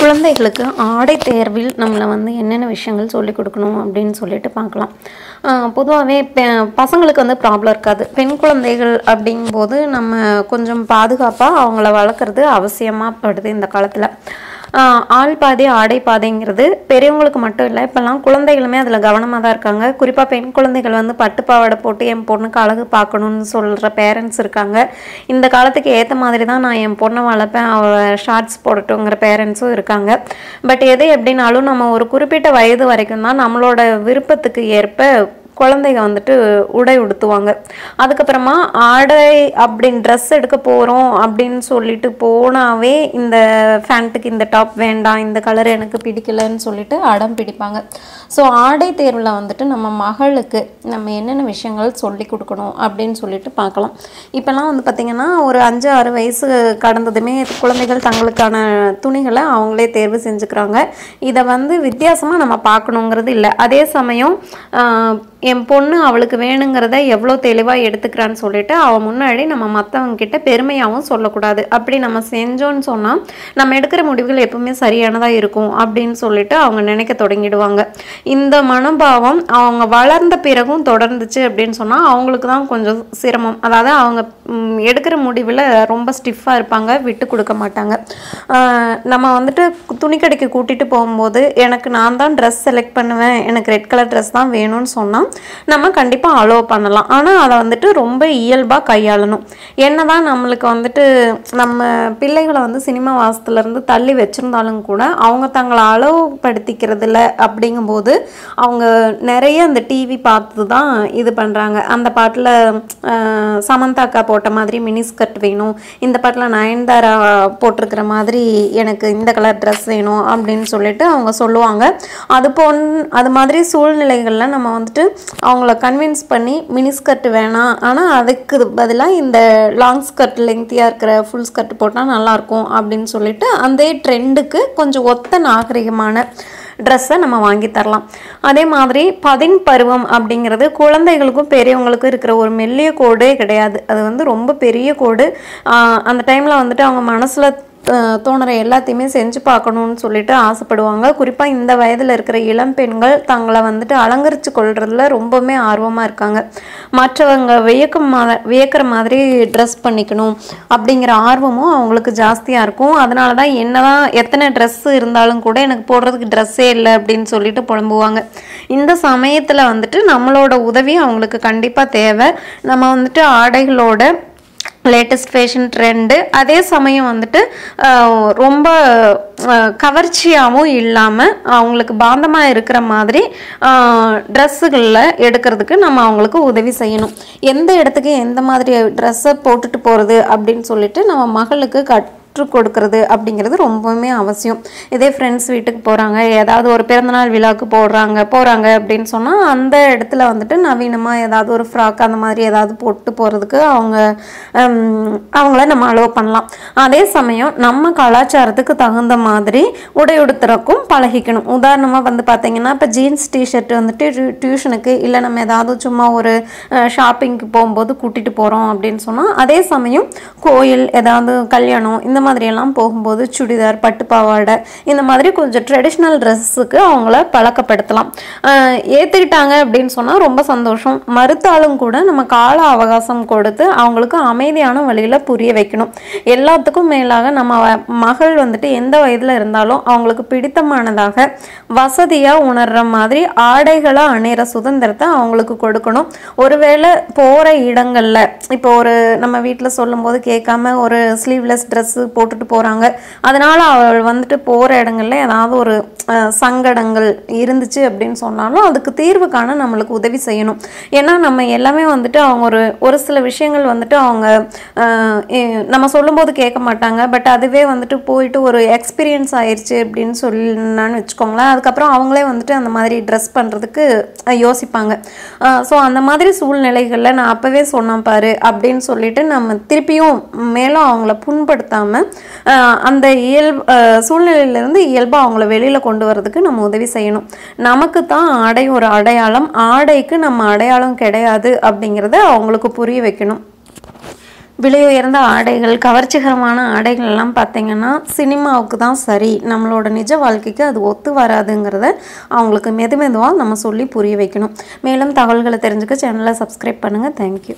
குழந்தைகளுக்கு ஆடை தேர்வில் நம்மளை வந்து என்னென்ன விஷயங்கள் சொல்லிக் கொடுக்கணும் அப்படின்னு சொல்லிட்டு பார்க்கலாம். பொதுவாகவே பசங்களுக்கு வந்து ப்ராப்ளம் இருக்காது. பெண் குழந்தைகள் அப்படிங்கும்போது நம்ம கொஞ்சம் பாதுகாப்பாக அவங்கள வளர்க்குறது அவசியமாக படுது இந்த காலத்தில். ஆள் பாதை ஆடை பாதைங்கிறது பெரியவங்களுக்கு மட்டும் இல்லை. இப்போல்லாம் குழந்தைகளுமே அதில் கவனமாக தான் இருக்காங்க. குறிப்பாக பெண் குழந்தைகள் வந்து பட்டு பாவாடை போட்டு என் பொண்ணுக்கு அழகு பார்க்கணுன்னு சொல்கிற பேரண்ட்ஸ் இருக்காங்க. இந்த காலத்துக்கு ஏற்ற மாதிரி தான் நான் என் பொண்ணை வளர்ப்பேன். அவள் ஷார்ட்ஸ் போடட்டுங்கிற பேரண்ட்ஸும் இருக்காங்க. பட் எது எப்படின்னாலும் நம்ம ஒரு குறிப்பிட்ட வயது வரைக்கும் தான் நம்மளோட விருப்பத்துக்கு ஏற்ப குழந்தைங்க வந்துட்டு உடை உடுத்துவாங்க. அதுக்கப்புறமா ஆடை அப்படின்னு ட்ரெஸ் எடுக்க போகிறோம் அப்படின்னு சொல்லிட்டு போனாவே இந்த ஃபேண்ட்டுக்கு இந்த டாப் வேண்டாம் இந்த கலர் எனக்கு பிடிக்கலன்னு சொல்லிட்டு அடம் பிடிப்பாங்க. ஸோ ஆடை தேர்வில் வந்துட்டு நம்ம மகளுக்கு நம்ம என்னென்ன விஷயங்கள் சொல்லி கொடுக்கணும் அப்படின்னு சொல்லிட்டு பார்க்கலாம். இப்போல்லாம் வந்து பார்த்திங்கன்னா ஒரு அஞ்சு ஆறு வயசு கடந்ததுமே குழந்தைகள் தங்களுக்கான துணிகளை அவங்களே தேர்வு செஞ்சுக்கிறாங்க. இதை வந்து வித்தியாசமாக நம்ம பார்க்கணுங்கிறது இல்லை. அதே சமயம் என் பொண்ணு அவளுக்கு வேணுங்கிறத எவ்வளோ தெளிவாக எடுத்துக்கிறான்னு சொல்லிட்டு அவள் முன்னாடி நம்ம மற்றவங்க கிட்ட பெருமையாகவும் சொல்லக்கூடாது. அப்படி நம்ம செஞ்சோன்னு சொன்னால் நம்ம எடுக்கிற முடிவுகள் எப்பவுமே சரியானதாக இருக்கும் அப்படின்னு சொல்லிட்டு அவங்க நினைக்க தொடங்கிடுவாங்க. இந்த மனோபாவம் அவங்க வளர்ந்த பிறகும் தொடர்ந்துச்சு அப்படின்னு சொன்னால் அவங்களுக்கு தான் கொஞ்சம் சிரமம். அதாவது அவங்க எடுக்கிற முடிவில் ரொம்ப ஸ்டிஃபாக இருப்பாங்க விட்டு கொடுக்க மாட்டாங்க. நம்ம வந்துட்டு துணிக்கடைக்கு கூட்டிகிட்டு போகும்போது எனக்கு நான் தான் ட்ரெஸ் செலக்ட் பண்ணுவேன் எனக்கு ரெட் கலர் ட்ரெஸ் தான் வேணும்னு சொன்னால் நம்ம கண்டிப்பாக அலோவ் பண்ணலாம். ஆனால் அதை வந்துட்டு ரொம்ப இயல்பாக கையாளணும். என்ன தான் நம்மளுக்கு வந்துட்டு நம்ம பிள்ளைகளை வந்து சினிமா வாசத்துலேருந்து தள்ளி வச்சுருந்தாலும் கூட அவங்க தங்களை அளவுபடுத்திக்கிறதுல அப்படிங்கும்போது அவங்க நிறைய அந்த டிவி பார்த்து தான் இது பண்ணுறாங்க அந்த பாட்டில் சமந்தா அக்கா போட்ட மாதிரி மினி ஸ்கர்ட் வேணும். இந்த பாட்டில் நயன்தாரா போட்டிருக்கிற மாதிரி எனக்கு இந்த கலர் ட்ரெஸ் வேணும் அப்படின்னு சொல்லிட்டு அவங்க சொல்லுவாங்க. அது போன் அது மாதிரி சூழ்நிலைகளில் நம்ம வந்துட்டு அவங்கள கன்வின்ஸ் பண்ணி மினி ஸ்கர்ட் வேணாம் ஆனால் அதுக்கு பதிலாக இந்த லாங் ஸ்கர்ட் லெங்க்த்தியாக இருக்கிற ஃபுல் ஸ்கர்ட் போட்டால் நல்லாயிருக்கும் அப்படின்னு சொல்லிட்டு அந்த ட்ரெண்டுக்கு கொஞ்சம் ஒத்த நாகரிகமான ட்ரெஸ்ஸை நம்ம வாங்கி தரலாம். அதே மாதிரி பதின் பருவம் அப்படிங்கிறது குழந்தைகளுக்கும் பெரியவங்களுக்கும் இருக்கிற ஒரு மெல்லிய கோடே கிடையாது. அது வந்து ரொம்ப பெரிய கோடு. அந்த டைமில் வந்துட்டு அவங்க மனசில் தோணுற எல்லாத்தையுமே செஞ்சு பார்க்கணும்னு சொல்லிட்டு ஆசைப்படுவாங்க. குறிப்பாக இந்த வயதில் இருக்கிற இளம் பெண்கள் தங்களை வந்துட்டு அலங்கரித்து கொள்றதுல ரொம்பவுமே ஆர்வமாக இருக்காங்க. மற்றவங்க வியக்க மா வியக்கிற மாதிரி ட்ரெஸ் பண்ணிக்கணும் அப்படிங்கிற ஆர்வமும் அவங்களுக்கு ஜாஸ்தியாக இருக்கும். அதனால தான் என்னதான் எத்தனை ட்ரெஸ் இருந்தாலும் கூட எனக்கு போடுறதுக்கு ட்ரெஸ்ஸே இல்லை அப்படின்னு சொல்லிட்டு புலம்புவாங்க. இந்த சமயத்தில் வந்துட்டு நம்மளோட உதவி அவங்களுக்கு கண்டிப்பாக தேவை. நம்ம வந்துட்டு ஆடைகளோட லேட்டஸ்ட் ஃபேஷன் ட்ரெண்டு அதே சமயம் வந்துட்டு ரொம்ப கவர்ச்சியாகவும் இல்லாமல் அவங்களுக்கு பாந்தமாக இருக்கிற மாதிரி ட்ரெஸ்ஸுகளில் எடுக்கிறதுக்கு நம்ம அவங்களுக்கு உதவி செய்யணும். எந்த இடத்துக்கு எந்த மாதிரி ட்ரெஸ்ஸை போட்டுட்டு போகிறது அப்படின்னு சொல்லிட்டு நம்ம மகளுக்கு கட் கிஃப்ட் கொடுக்கறது அப்படிங்கிறது ரொம்பவுமே அவசியம். இதே ஃப்ரெண்ட்ஸ் வீட்டுக்கு போகிறாங்க ஏதாவது ஒரு பிறந்தநாள் விழாவுக்கு போடுறாங்க போகிறாங்க அப்படின்னு சொன்னால் அந்த இடத்துல வந்துட்டு நவீனமாக ஏதாவது ஒரு ஃப்ராக் அந்த மாதிரி ஏதாவது போட்டு போகிறதுக்கு அவங்க அவங்கள நம்ம அலோவ் பண்ணலாம். அதே சமயம் நம்ம கலாச்சாரத்துக்கு தகுந்த மாதிரி உடை உடுத்துறக்கும் பழகிக்கணும். உதாரணமாக வந்து பார்த்தீங்கன்னா இப்போ ஜீன்ஸ் டிஷர்ட் வந்துட்டு டியூஷனுக்கு இல்லை நம்ம ஏதாவது சும்மா ஒரு ஷாப்பிங்க்கு போகும்போது கூட்டிகிட்டு போகிறோம் அப்படின்னு சொன்னால் அதே சமயம் கோயில் ஏதாவது கல்யாணம் இந்த மாதிரியெல்லாம் போகும்போது சுடிதார் பட்டு பாவாடை இந்த மாதிரி கொஞ்சம் ட்ரெடிஷ்னல் ட்ரெஸ்ஸுக்கு அவங்கள பழக்கப்படுத்தலாம். ஏற்றுக்கிட்டாங்க அப்படின்னு சொன்னால் ரொம்ப சந்தோஷம். மறுத்தாலும் கூட நம்ம கால அவகாசம் கொடுத்து அவங்களுக்கு அமைதியான வழியில் புரிய வைக்கணும். எல்லாத்துக்கும் மேலாக நம்ம வ- மகள் வந்துட்டு எந்த வயதில் இருந்தாலும் அவங்களுக்கு பிடித்தமானதாக வசதியாக உணர்கிற மாதிரி ஆடைகளை அணிகிற சுதந்திரத்தை அவங்களுக்கு கொடுக்கணும். ஒருவேளை போகிற இடங்களில் இப்போ ஒரு நம்ம வீட்டில் சொல்லும்போது கேட்காம ஒரு ஸ்லீவ்லெஸ் ட்ரெஸ்ஸு போட்டுட்டு போகிறாங்க அதனால் அவள் வந்துட்டு போகிற இடங்கள்ல ஏதாவது ஒரு சங்கடங்கள் இருந்துச்சு அப்படின்னு சொன்னாலும் அதுக்கு தீர்வு காண நம்மளுக்கு உதவி செய்யணும். ஏன்னா நம்ம எல்லாமே வந்துட்டு அவங்க ஒரு ஒரு சில விஷயங்கள் வந்துட்டு அவங்க நம்ம சொல்லும்போது கேட்க மாட்டாங்க. பட் அதுவே வந்துட்டு போயிட்டு ஒரு எக்ஸ்பீரியன்ஸ் ஆயிடுச்சு அப்படின்னு சொன்னான்னு வச்சுக்கோங்களேன். அதுக்கப்புறம் அவங்களே வந்துட்டு அந்த மாதிரி ட்ரெஸ் பண்ணுறதுக்கு யோசிப்பாங்க. ஸோ அந்த மாதிரி சூழ்நிலைகளில் நான் அப்போவே சொன்னேன் பாரு அப்படின்னு சொல்லிட்டு நம்ம திருப்பியும் மேலும் அவங்கள புண்படுத்தாமல் அந்த இயல்பு சூழ்நிலையிலேருந்து இயல்பாக அவங்கள வெளியில் கொண்டு வரதுக்கு நம்ம உதவி செய்யணும். நமக்கு தான் ஆடை ஒரு அடையாளம். ஆடைக்கு நம்ம அடையாளம் கிடையாது அப்படிங்கிறத அவங்களுக்கு புரிய வைக்கணும். விலை உயர்ந்த ஆடைகள் கவர்ச்சிகரமான ஆடைகள் எல்லாம் பார்த்தீங்கன்னா சினிமாவுக்கு தான் சரி. நம்மளோட நிஜ வாழ்க்கைக்கு அது ஒத்து வராதுங்கிறத அவங்களுக்கு மெது மெதுவாக நம்ம சொல்லி புரிய வைக்கணும். மேலும் தகவல்களை தெரிஞ்சுக்க சேனலை சப்ஸ்கிரைப் பண்ணுங்கள் தேங்க்யூ